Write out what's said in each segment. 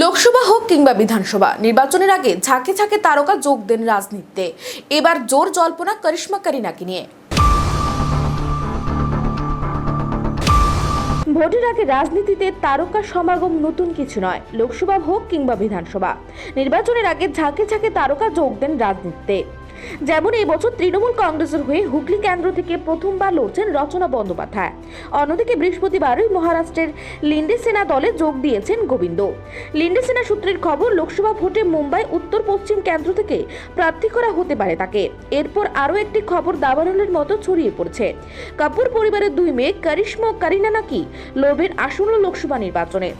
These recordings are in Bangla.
লোকসভা হোক কিংবা বিধানসভা, নির্বাচনের আগে ঝাঁকে ঝাঁকে তারকা যোগ দেন রাজনীতিতে। এবার জোর জল্পনা করিশ্মা কারিনাকে নিয়ে। ভোটের আগে রাজনীতিতে তারকা সমাগম নতুন কিছু নয়, লোকসভা হোক কিংবা বিধানসভা। নির্বাচনের আগে ঝাঁকে ঝাঁকে তারকা যোগ দেন রাজনীতিতে। যেমন এই বছর তৃণমূল কংগ্রেসের হয়ে হুগলি কেন্দ্র থেকে প্রথমবার লড়ছেন রচনা বন্দ্যোপাধ্যায়। অন্যদিকে বৃহস্পতিবারই মহারাষ্ট্রের লিন্ডে সেনা দলে যোগ দিয়েছেন গোবিন্দ। লিন্ডে সেনা সূত্রের খবর, লোকসভা ভোটে মুম্বাই উত্তর পশ্চিম কেন্দ্র থেকে প্রার্থী করা হতে পারে তাকে। এরপর আরও একটি খবর দাবানলের মতো ছড়িয়ে পড়ছে। কাপুর পরিবারের দুই মেয়ে করিশ্মা কারিনা নাকি লড়বেন আসন্ন লোকসভা নির্বাচনে।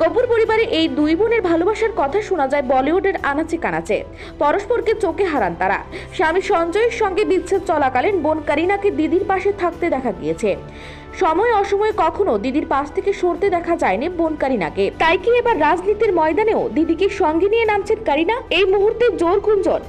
কপুর পরিবারে এই দুই বোনের ভালোবাসার কথা শোনা যায় বলিউডের আনাচে কানাচে। পরস্পরকে চোখে হারান তারা। স্বামী সঞ্জয়ের সঙ্গে বিচ্ছেদ চলাকালীন বোন কারিনাকে দিদির পাশে থাকতে দেখা গিয়েছে। সময় অসময়ে কখনো দিদির পাশ থেকে সরতে দেখা যায়নি বোন কারিনাকে। তাই কি এবার রাজনীতির ময়দানেও দিদিকে সঙ্গে নিয়ে নামছেন কারিনা? এই মুহূর্তে জোর গুঞ্জন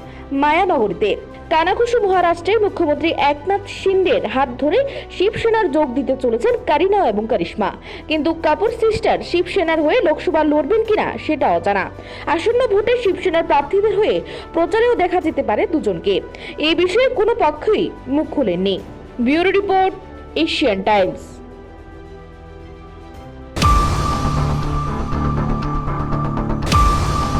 মায়ানগরীতে। কানাঘুষু মহারাষ্ট্রের মুখ্যমন্ত্রী একনাথ শিন্ডের হাত ধরে শিবসেনার যোগ দিতে চলেছেন কারিনা এবং কারিশ্মা। কিন্তু কাপুর সিস্টার শিবসেনার হয়ে লোকসভা লড়বেন কিনা সেটা অজানা। আসন্ন ভোটে শিবসেনার প্রার্থীদের হয়ে প্রচারেও দেখা যেতে পারে দুজনকে। এই বিষয়ে কোনো পক্ষই মুখ খোলেননি। Bureau report, Asian Times.